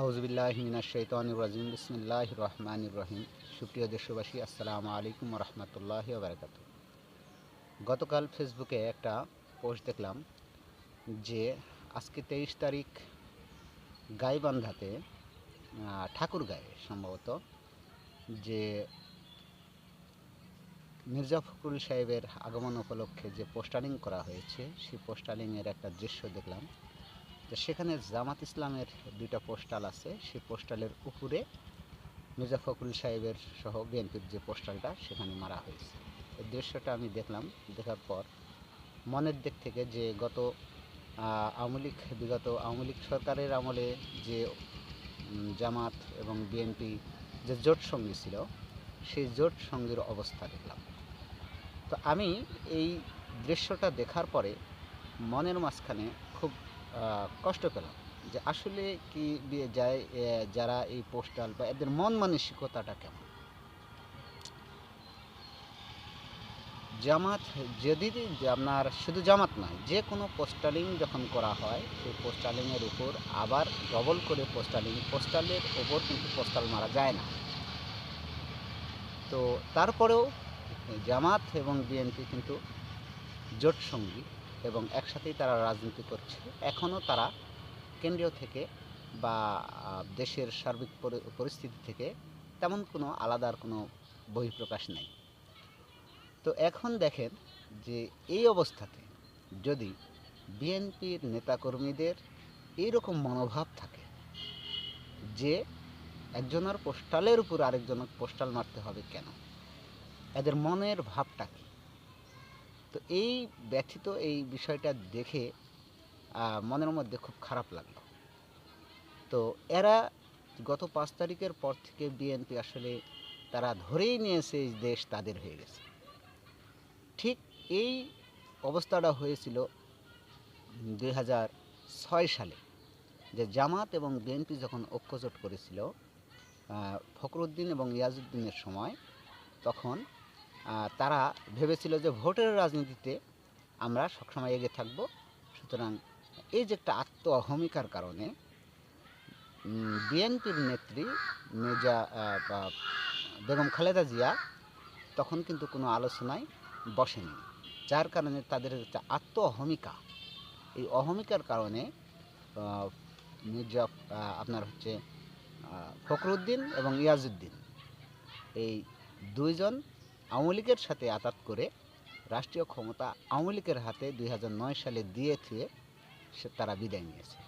আউজবিল্লাহমিনাশাইতানির বিসমিল্লাহ রহমান রহিম। সুপ্রিয় দেশবাসী, আসসালামু আলাইকুম রহমতুল্লাহ বারকাত গতকাল ফেসবুকে একটা পোস্ট দেখলাম যে আজকে তেইশ তারিখ গাইবান্ধাতে ঠাকুর গায়ে সম্ভবত, যে মির্জা ফখরুল সাহেবের আগমন উপলক্ষে যে পোস্টারিং করা হয়েছে, সেই পোস্টারিংয়ের একটা দৃশ্য দেখলাম। তো সেখানে জামাত ইসলামের দুইটা পোস্টাল আছে। সেই পোস্টালের উপরে মির্জা ফখরুল সাহেবের সহ বিএনপির যে পোস্টালটা, সেখানে মারা হয়েছে। এই দৃশ্যটা আমি দেখলাম, দেখার পর মনের দিক থেকে যে গত আওয়ামী লীগ, বিগত আওয়ামী লীগ সরকারের আমলে যে জামাত এবং বিএনপি যে জোট সঙ্গী ছিল, সেই জোট সঙ্গীর অবস্থা দেখলাম। তো আমি এই দৃশ্যটা দেখার পরে মনের মাঝখানে কষ্ট পেলাম। যে আসলে কি যায় যারা এই পোস্টাল বা এদের মন মানসিকতাটা কেমন? জামাত যদি আপনার শুধু জামাত নয়, যে কোনো পোস্টালিং যখন করা হয়, সেই পোস্টালিংয়ের উপর আবার ডবল করে পোস্টালিং, পোস্টালের ওপর কিন্তু পোস্টাল মারা যায় না। তো তারপরেও জামাত এবং বিএনপি কিন্তু জোট সঙ্গী। এবং একসাথেই তারা রাজনীতি করছে। এখনও তারা কেন্দ্রীয় থেকে বা দেশের সার্বিক পরিস্থিতি থেকে তেমন কোনো আলাদার কোনো বহিঃপ্রকাশ নেই। তো এখন দেখেন যে এই অবস্থাতে যদি বিএনপির নেতাকর্মীদের এইরকম মনোভাব থাকে যে একজনের পোস্টালের উপর আরেকজনের পোস্টাল মারতে হবে কেন? এদের মনের ভাবটা কী? তো এই ব্যথিত এই বিষয়টা দেখে মনের মধ্যে খুব খারাপ লাগল। তো এরা গত পাঁচ তারিখের পর থেকে বিএনপি আসলে তারা ধরেই নিয়েছে এই দেশ তাদের হয়ে গেছে। ঠিক এই অবস্থাটা হয়েছিল দুই হাজার ছয় সালে, যে জামাত এবং বিএনপি যখন ঐক্যজোট করেছিল ফখরুদ্দিন এবং ইয়াজউদ্দিনের সময়, তখন তারা ভেবেছিল যে ভোটের রাজনীতিতে আমরা সবসময় এগিয়ে থাকব। সুতরাং এই যে একটা আত্ম অহমিকার কারণে বিএনপির নেত্রী মির্জা বেগম খালেদা জিয়া তখন কিন্তু কোনো আলোচনায় বসেনি, যার কারণে তাদের একটা আত্ম অহমিকা এই অহমিকার কারণে মির্জা আপনার হচ্ছে ফখরুদ্দিন এবং ইয়াজউদ্দিন, এই দুইজন আওয়ামী লীগের সাথে আতাত করে রাষ্ট্রীয় ক্ষমতা আওয়ামী লীগের হাতে দুই হাজার নয় সালে দিয়ে থুয়ে সে তারা বিদায় নিয়েছে।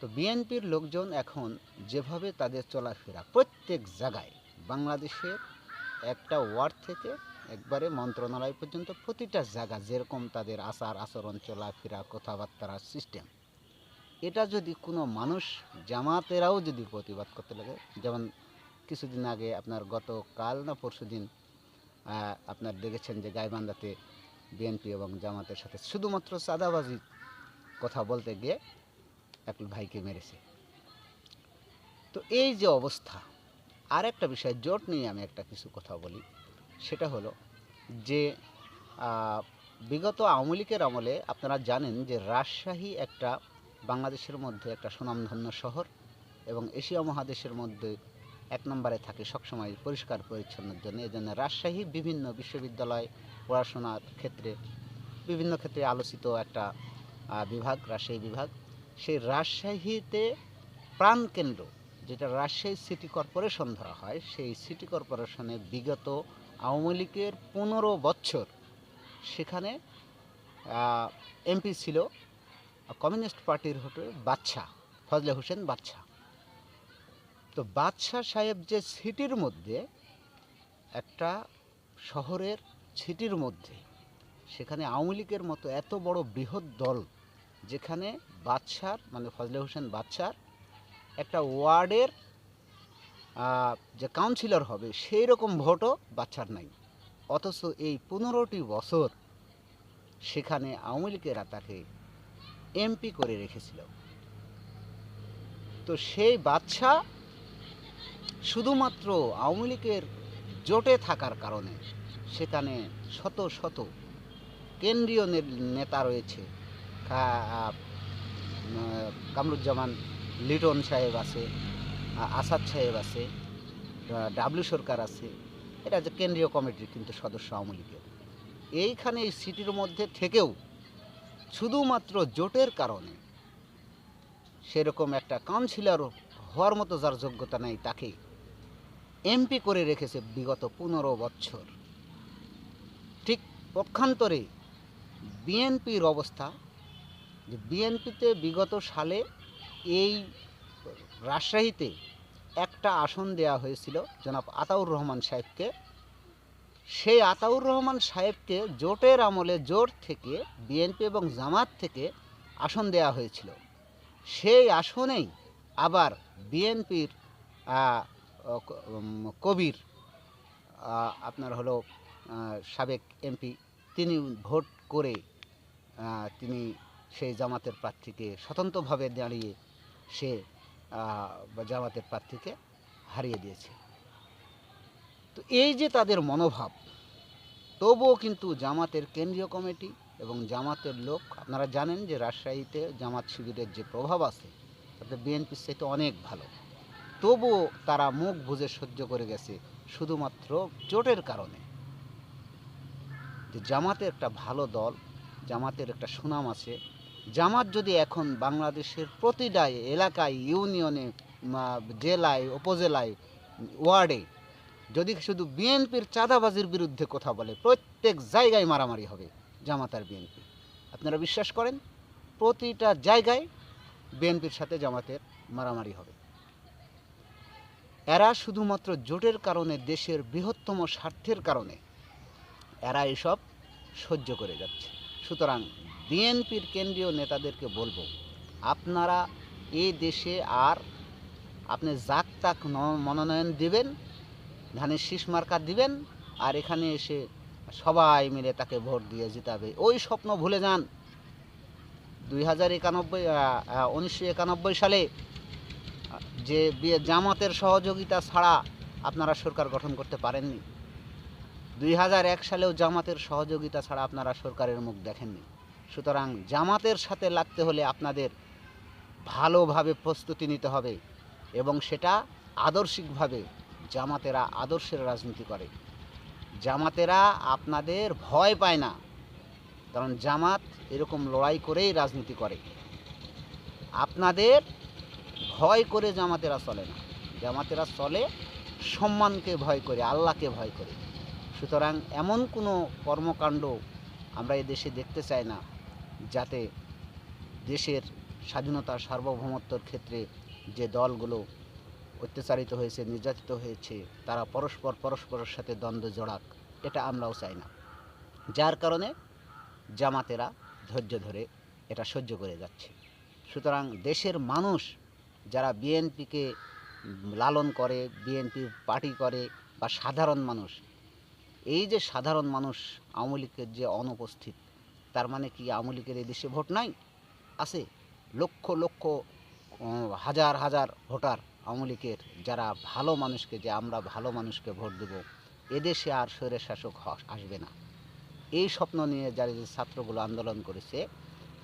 তো বিএনপির লোকজন এখন যেভাবে তাদের চলাফেরা প্রত্যেক জায়গায় বাংলাদেশের একটা ওয়ার্ড থেকে একবারে মন্ত্রণালয় পর্যন্ত প্রতিটা জায়গা যেরকম তাদের আচার, আচরণ, চলাফেরা, কথাবার্তার সিস্টেম এটা যদি কোনো মানুষ জামাতেরাও যদি প্রতিবাদ করতে লাগে, যেমন কিছুদিন আগে আপনার গত কাল না পরশু দিন আপনার দেখেছেন যে গাইবান্ধাতে বিএনপি এবং জামাতের সাথে শুধুমাত্র চাঁদাবাজি কথা বলতে গিয়ে এক ভাইকে মেরেছে। তো এই যে অবস্থা আর একটা বিষয়, জোট নিয়ে আমি একটা কিছু কথা বলি। সেটা হলো যে বিগত আওয়ামী লীগের আমলে আপনারা জানেন যে রাজশাহী একটা বাংলাদেশের মধ্যে একটা সুনামধন্য শহর এবং এশিয়া মহাদেশের মধ্যে এক নম্বরে থাকে সবসময় পরিষ্কার পরিচ্ছন্নের জন্য। এই জন্য রাজশাহী বিভিন্ন বিশ্ববিদ্যালয় পড়াশোনার ক্ষেত্রে, বিভিন্ন ক্ষেত্রে আলোচিত একটা বিভাগ, রাজশাহী বিভাগ। সেই রাজশাহীতে প্রাণকেন্দ্র যেটা রাজশাহী সিটি কর্পোরেশন ধরা হয়, সেই সিটি কর্পোরেশনে বিগত আওয়ামী লীগের পনেরো বছর সেখানে এমপি ছিল, কমিউনিস্ট পার্টির হতে বাদশাহ, ফজলে হোসেন বাদশাহ। তো বাদশাহ সাহেব যে সিটির মধ্যে, একটা শহরের সিটির মধ্যে, সেখানে আওয়ামী লীগের মতো এত বড় বৃহৎ দল, যেখানে বাদশার মানে ফজলে হোসেন বাদশার, একটা ওয়ার্ডের যে কাউন্সিলর হবে, সেই রকম ভোটও বাচ্চার নাই। অথচ এই পনেরোটি বছর সেখানে আওয়ামী লীগেরা তাকে এমপি করে রেখেছিল। তো সেই বাদশা শুধুমাত্র আওয়ামী লীগের জোটে থাকার কারণে সেখানে শত শত কেন্দ্রীয় নেতা রয়েছে। কামরুজ্জামান, লিটন সাহেব আছে আসাদ সাহেব আছে ডাব্লিউ সরকার আছে, এটা যে কেন্দ্রীয় কমিটির কিন্তু সদস্য আওয়ামী লীগের। এইখানে এই সিটির মধ্যে থেকেও শুধুমাত্র জোটের কারণে সেরকম একটা কাউন্সিলর হওয়ার মতো যার যোগ্যতা নেই তাকে এমপি করে রেখেছে বিগত পনেরো বছর। ঠিক পক্ষান্তরে বিএনপির অবস্থা যে বিএনপিতে বিগত সালে এই রাজশাহীতে একটা আসন দেয়া হয়েছিল জনাব আতাউর রহমান সাহেবকে। সেই আতাউর রহমান সাহেবকে জোটের আমলে জোট থেকে বিএনপি এবং জামাত থেকে আসন দেয়া হয়েছিল। সেই আসনেই আবার বিএনপির কবির আপনার হলো সাবেক এমপি, তিনি ভোট করে তিনি সেই জামাতের প্রার্থীকে স্বতন্ত্রভাবে দাঁড়িয়ে সে জামাতের প্রার্থীকে হারিয়ে দিয়েছে। তো এই যে তাদের মনোভাব, তবুও কিন্তু জামাতের কেন্দ্রীয় কমিটি এবং জামাতের লোক, আপনারা জানেন যে রাজশাহীতে জামাত শিবিরের যে প্রভাব আছে তাতে বিএনপির চাইতে অনেক ভালো। তবুও তারা মুখ বুঝে সহ্য করে গেছে শুধুমাত্র জোটের কারণে। যে জামাতের একটা ভালো দল, জামাতের একটা সুনাম আছে। জামাত যদি এখন বাংলাদেশের প্রতিটা এলাকায়, ইউনিয়নে জেলায়, উপজেলায়, ওয়ার্ডে যদি শুধু বিএনপির চাঁদাবাজির বিরুদ্ধে কথা বলে, প্রত্যেক জায়গায় মারামারি হবে জামাত আর বিএনপি আপনারা বিশ্বাস করেন? প্রতিটা জায়গায় বিএনপির সাথে জামাতের মারামারি হবে। এরা শুধুমাত্র জোটের কারণে, দেশের বৃহত্তম স্বার্থের কারণে এরা এসব সহ্য করে যাচ্ছে। সুতরাং বিএনপির কেন্দ্রীয় নেতাদেরকে বলব, আপনারা এই দেশে আর আপনি জাক তাক মনোনয়ন দিবেন ধানের শীষ মার্কা দিবেন, আর এখানে এসে সবাই মিলে তাকে ভোট দিয়ে জিতাবে। ওই স্বপ্ন ভুলে যান। দুই হাজার একানব্বই উনিশশো একানব্বই সালে, যে জামাতের সহযোগিতা ছাড়া আপনারা সরকার গঠন করতে পারেননি। দুই হাজার এক সালেও জামাতের সহযোগিতা ছাড়া আপনারা সরকারের মুখ দেখেননি। সুতরাং জামাতের সাথে লাগতে হলে আপনাদের ভালোভাবে প্রস্তুতি নিতে হবে এবং সেটা আদর্শিকভাবে জামাতেরা আদর্শের রাজনীতি করে। জামাতেরা আপনাদের ভয় পায় না। কারণ জামাত এরকম লড়াই করেই রাজনীতি করে। আপনাদের ভয় করে জামাতেরা চলে না। জামাতেরা চলে সম্মানকে ভয় করে, আল্লাহকে ভয় করে। সুতরাং এমন কোনো কর্মকাণ্ড আমরা এই দেশে দেখতে চাই না, যাতে দেশের স্বাধীনতা সার্বভৌমত্বর ক্ষেত্রে যে দলগুলো অত্যাচারিত হয়েছে, নির্যাতিত হয়েছে, তারা পরস্পর পরস্পরের সাথে দ্বন্দ্ব জড়াক, এটা আমরাও চাই না। যার কারণে জামাতেরা ধৈর্য ধরে এটা সহ্য করে যাচ্ছে। সুতরাং দেশের মানুষ যারা বিএনপিকে লালন করে, বিএনপি পার্টি করে বা সাধারণ মানুষ, এই যে সাধারণ মানুষ আওয়ামী লীগের যে অনুপস্থিত, তার মানে কি আওয়ামী লীগের এই দেশে ভোট নাই? আছে। লক্ষ লক্ষ হাজার হাজার ভোটার আওয়ামী লীগের যারা ভালো মানুষকে, যে আমরা ভালো মানুষকে ভোট দেব এদেশে আর স্বৈরের শাসক আসবে না। এই স্বপ্ন নিয়ে যারা যে ছাত্রগুলো আন্দোলন করেছে,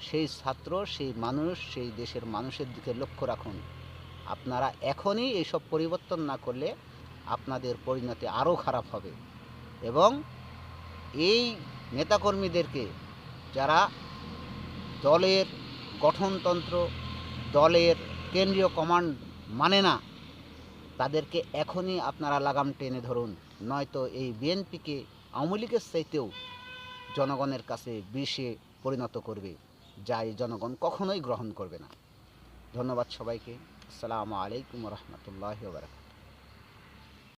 সেই ছাত্র, সেই মানুষ, সেই দেশের মানুষের দিকে লক্ষ্য রাখুন। আপনারা এখনই এইসব পরিবর্তন না করলে আপনাদের পরিণতি আরও খারাপ হবে এবং এই নেতাকর্মীদেরকে যারা দলের গঠনতন্ত্র, দলের কেন্দ্রীয় কমান্ড মানে না, তাদেরকে এখনই আপনারা লাগাম টেনে ধরুন। নয়তো এই বিএনপিকে, আওয়ামী লীগের চাইতেও জনগণের কাছে বিষে পরিণত করবে, যা এই জনগণ কখনোই গ্রহণ করবে না। ধন্যবাদ সবাইকে। আসসালামু আলাইকুম রহমতুল্লাহ বারাকাত